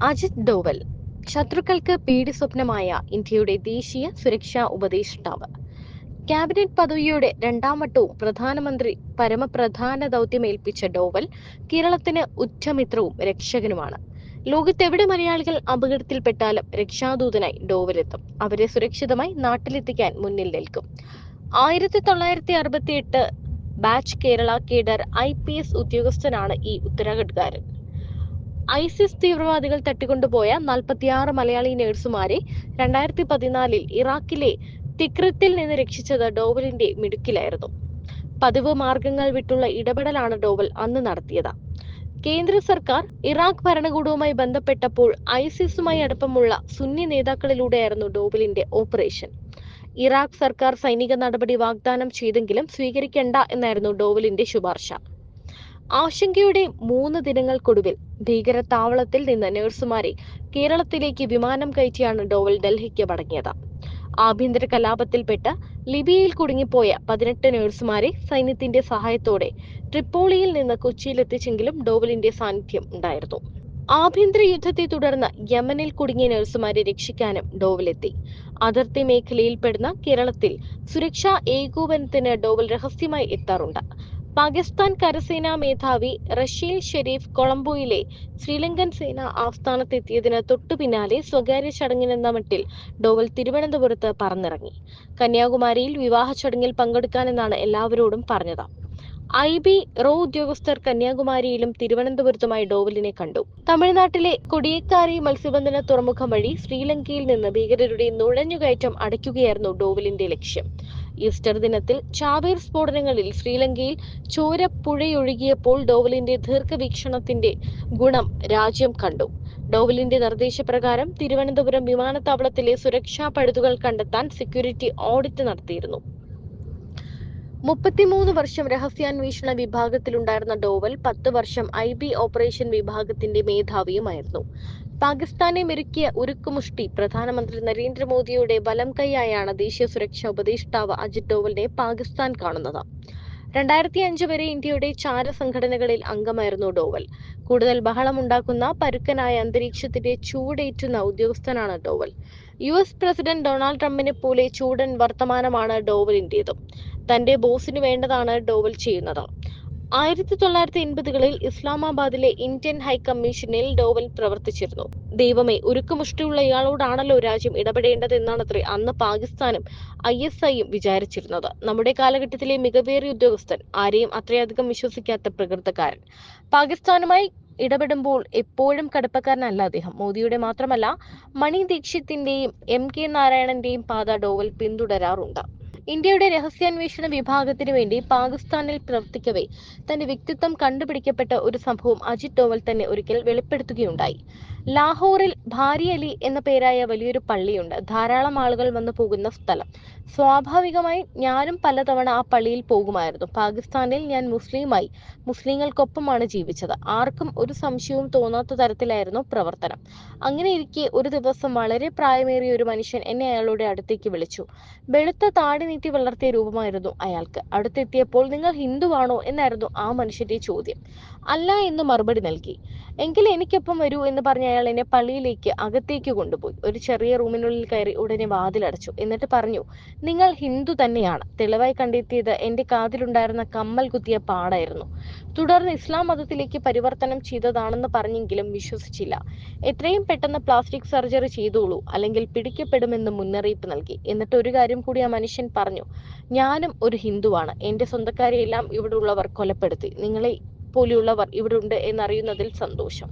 അജിത് ഡോവൽ ശത്രുക്കൾക്ക് പേടി സ്വപ്നമായ ഇന്ത്യയുടെ ദേശീയ സുരക്ഷാ ഉപദേഷ്ടാവ്. ക്യാബിനറ്റ് പദവിയുടെ രണ്ടാം വട്ടവും പ്രധാനമന്ത്രി പരമപ്രധാന ദൗത്യമേൽപ്പിച്ച ഡോവൽ കേരളത്തിന് ഉറ്റമിത്രവും രക്ഷകനുമാണ്. ലോകത്തെവിടെ മലയാളികൾ അപകടത്തിൽപ്പെട്ടാലും രക്ഷാദൂതനായി ഡോവലെത്തും. അവരെ സുരക്ഷിതമായി നാട്ടിലെത്തിക്കാൻ മുന്നിൽ നിൽക്കും. ആയിരത്തി തൊള്ളായിരത്തി അറുപത്തി എട്ട് batch Kerala cadre I P S ഉദ്യോഗസ്ഥനാണ് ഈ ഉത്തരാഖണ്ഡുകാരൻ ഐസിസ് തീവ്രവാദികൾ തട്ടിക്കൊണ്ടുപോയ നാൽപ്പത്തിയാറ് മലയാളി നഴ്സുമാരെ രണ്ടായിരത്തി പതിനാലിൽ ഇറാഖിലെ തിക്രിത്തിൽ നിന്ന് രക്ഷിച്ചത് ഡോവലിന്റെ മിടുക്കിലായിരുന്നു. പതിവ് മാർഗങ്ങൾ വിട്ടുള്ള ഇടപെടലാണ് ഡോവൽ അന്ന് നടത്തിയത്. കേന്ദ്ര സർക്കാർ ഇറാഖ് ഭരണകൂടവുമായി ബന്ധപ്പെട്ടപ്പോൾ ഐസിസുമായി അടുപ്പമുള്ള സുന്നി നേതാക്കളിലൂടെയായിരുന്നു ഡോബലിന്റെ ഓപ്പറേഷൻ. ഇറാഖ് സർക്കാർ സൈനിക നടപടി വാഗ്ദാനം ചെയ്തെങ്കിലും സ്വീകരിക്കേണ്ട എന്നായിരുന്നു ഡോവലിന്റെ ശുപാർശ. ആശങ്കയുടെ മൂന്ന് ദിനങ്ങൾക്കൊടുവിൽ ഭീകരത്താവളത്തിൽ നിന്ന് നഴ്സുമാരെ കേരളത്തിലേക്ക് വിമാനം കയറ്റിയാണ് ഡോവൽ ഡൽഹിക്ക് മടങ്ങിയത്. ആഭ്യന്തര കലാപത്തിൽപ്പെട്ട് ലിബിയയിൽ കുടുങ്ങിപ്പോയ പതിനെട്ട് നഴ്സുമാരെ സൈന്യത്തിന്റെ സഹായത്തോടെ ട്രിപ്പോളിയിൽ നിന്ന് കൊച്ചിയിലെത്തിച്ചെങ്കിലും ഡോവലിന്റെ സാന്നിധ്യം ഉണ്ടായിരുന്നു. ആഭ്യന്തര യുദ്ധത്തെ തുടർന്ന് യമനിൽ കുടുങ്ങിയ നഴ്സുമാരെ രക്ഷിക്കാനും ഡോവലെത്തി. അതിർത്തി മേഖലയിൽപ്പെടുന്ന കേരളത്തിൽ സുരക്ഷാ ഏകോപനത്തിന് ഡോവൽ രഹസ്യമായി എത്താറുണ്ട്. പാകിസ്ഥാൻ കരസേനാ മേധാവി റഷീൽ ഷെരീഫ് കൊളംബോയിലെ ശ്രീലങ്കൻ സേന ആസ്ഥാനത്തെത്തിയതിന് തൊട്ടു പിന്നാലെ സ്വകാര്യ ചടങ്ങിനെന്ന മട്ടിൽ ഡോവൽ തിരുവനന്തപുരത്ത് പറന്നിറങ്ങി. കന്യാകുമാരിയിൽ വിവാഹ ചടങ്ങിൽ പങ്കെടുക്കാനെന്നാണ് എല്ലാവരോടും പറഞ്ഞത്. ഐ ബി റോ ഉദ്യോഗസ്ഥർ കന്യാകുമാരിയിലും തിരുവനന്തപുരത്തുമായി ഡോവലിനെ കണ്ടു. തമിഴ്നാട്ടിലെ കൊടിയക്കാരി മത്സ്യബന്ധന തുറമുഖം വഴി ശ്രീലങ്കയിൽ നിന്ന് ഭീകരരുടെ നുഴഞ്ഞുകയറ്റം അടയ്ക്കുകയായിരുന്നു ഡോവലിന്റെ ലക്ഷ്യം. ഈസ്റ്റർ ദിനത്തിൽ ചാവേർ സ്ഫോടനങ്ങളിൽ ശ്രീലങ്കയിൽ ചോര പുഴയൊഴുകിയപ്പോൾ ഡോവലിന്റെ ദീർഘവീക്ഷണത്തിന്റെ ഗുണം രാജ്യം കണ്ടു. ഡോവലിന്റെ നിർദ്ദേശപ്രകാരം തിരുവനന്തപുരം വിമാനത്താവളത്തിലെ സുരക്ഷാ പഴുതുകൾ കണ്ടെത്താൻ സെക്യൂരിറ്റി ഓഡിറ്റ് നടത്തിയിരുന്നു. മുപ്പത്തിമൂന്ന് വർഷം രഹസ്യാന്വേഷണ വിഭാഗത്തിലുണ്ടായിരുന്ന ഡോവൽ പത്ത് വർഷം ഐ ബി ഓപ്പറേഷൻ വിഭാഗത്തിന്റെ മേധാവിയുമായിരുന്നു. പാകിസ്ഥാനെ മെരുക്കിയ ഉരുക്കുമുഷ്ടി പ്രധാനമന്ത്രി നരേന്ദ്രമോദിയുടെ വലം കൈയായാണ് ദേശീയ സുരക്ഷാ ഉപദേഷ്ടാവ് അജിത് ഡോവലിനെ പാകിസ്ഥാൻ കാണുന്നത്. രണ്ടായിരത്തി അഞ്ച് വരെ ഇന്ത്യയുടെ ചാര സംഘടനകളിൽ അംഗമായിരുന്നു ഡോവൽ. കൂടുതൽ ബഹളമുണ്ടാക്കുന്ന പരുക്കനായ അന്തരീക്ഷത്തിന്റെ ചൂടേറ്റുന്ന ഉദ്യോഗസ്ഥനാണ് Doval. U S president Donald ട്രംപിനെ പോലെ ചൂടൻ വർത്തമാനമാണ് ഡോവലിന്റേതും. തന്റെ ബോസിന് വേണ്ടതാണ് ഡോവൽ ചെയ്യുന്നത്. ആയിരത്തി തൊള്ളായിരത്തി എൺപതുകളിൽ ഇസ്ലാമാബാദിലെ ഇന്ത്യൻ ഹൈക്കമ്മീഷനിൽ ഡോവൽ പ്രവർത്തിച്ചിരുന്നു. ദൈവമേ ഉരുക്കുമുഷ്ടിയുള്ള ഇയാളോടാണല്ലോ രാജ്യം ഇടപെടേണ്ടത് എന്നാണത്രേ അന്ന് പാകിസ്ഥാനും ഐ എസ് ഐയും വിചാരിച്ചിരുന്നത്. നമ്മുടെ കാലഘട്ടത്തിലെ മികവേറിയ ഉദ്യോഗസ്ഥൻ ആരെയും അത്രയധികം വിശ്വസിക്കാത്ത പ്രകൃതക്കാരൻ. പാകിസ്ഥാനുമായി ഇടപെടുമ്പോൾ എപ്പോഴും കടുപ്പക്കാരനല്ല അദ്ദേഹം. മോദിയുടെ മാത്രമല്ല മണി ദീക്ഷിത്തിന്റെയും എം കെ നാരായണന്റെയും പാത ഡോവൽ പിന്തുടരാറുണ്ട്. ഇന്ത്യയുടെ രഹസ്യാന്വേഷണ വിഭാഗത്തിനു വേണ്ടി പാകിസ്ഥാനിൽ പ്രവർത്തിക്കവേ തന്റെ വ്യക്തിത്വം കണ്ടുപിടിക്കപ്പെട്ട ഒരു സംഭവം അജിത് ഡോവൽ തന്നെ ഒരിക്കൽ വെളിപ്പെടുത്തുകയുണ്ടായി. ലാഹോറിൽ ഭാരി അലി എന്ന പേരായ വലിയൊരു പള്ളിയുണ്ട്. ധാരാളം ആളുകൾ വന്നു പോകുന്ന സ്ഥലം. സ്വാഭാവികമായി ഞാനും പലതവണ ആ പള്ളിയിൽ പോകുമായിരുന്നു. പാകിസ്ഥാനിൽ ഞാൻ മുസ്ലിമായി മുസ്ലിങ്ങൾക്കൊപ്പമാണ് ജീവിച്ചത്. ആർക്കും ഒരു സംശയവും തോന്നാത്ത തരത്തിലായിരുന്നു പ്രവർത്തനം. അങ്ങനെ ഇരിക്കെ ഒരു ദിവസം വളരെ പ്രായമേറിയ ഒരു മനുഷ്യൻ എന്നെ അയാളുടെ അടുത്തേക്ക് വിളിച്ചു. വെളുത്ത താടി നീട്ടി വളർത്തിയ രൂപമായിരുന്നു അയാൾക്ക്. അടുത്തെത്തിയപ്പോൾ നിങ്ങൾ ഹിന്ദുവാണോ എന്നായിരുന്നു ആ മനുഷ്യന്റെ ചോദ്യം. അല്ല എന്ന് മറുപടി നൽകി. എങ്കിൽ എനിക്കൊപ്പം വരൂ എന്ന് പറഞ്ഞ അയാൾ എന്നെ പള്ളിയിലേക്ക് അകത്തേക്ക് കൊണ്ടുപോയി. ഒരു ചെറിയ റൂമിനുള്ളിൽ കയറി ഉടനെ വാതിലടച്ചു. എന്നിട്ട് പറഞ്ഞു നിങ്ങൾ ഹിന്ദു തന്നെയാണ്. തെളിവായി കണ്ടെത്തിയത് എന്റെ കാതിലുണ്ടായിരുന്ന കമ്മൽ കുത്തിയ പാടായിരുന്നു. തുടർന്ന് ഇസ്ലാം മതത്തിലേക്ക് പരിവർത്തനം ചെയ്തതാണെന്ന് പറഞ്ഞെങ്കിലും വിശ്വസിച്ചില്ല. എത്രയും പെട്ടെന്ന് പ്ലാസ്റ്റിക് സർജറി ചെയ്തോളൂ അല്ലെങ്കിൽ പിടിക്കപ്പെടുമെന്ന് മുന്നറിയിപ്പ് നൽകി. എന്നിട്ട് ഒരു കാര്യം കൂടി ആ മനുഷ്യൻ പറഞ്ഞു ഞാനും ഒരു ഹിന്ദുവാണ്. എന്റെ സ്വന്തക്കാരെയെല്ലാം ഇവിടെ ഉള്ളവർ കൊലപ്പെടുത്തി. നിങ്ങളെ പോലെയുള്ളവർ ഇവിടുണ്ട് എന്നറിയുന്നതിൽ സന്തോഷം.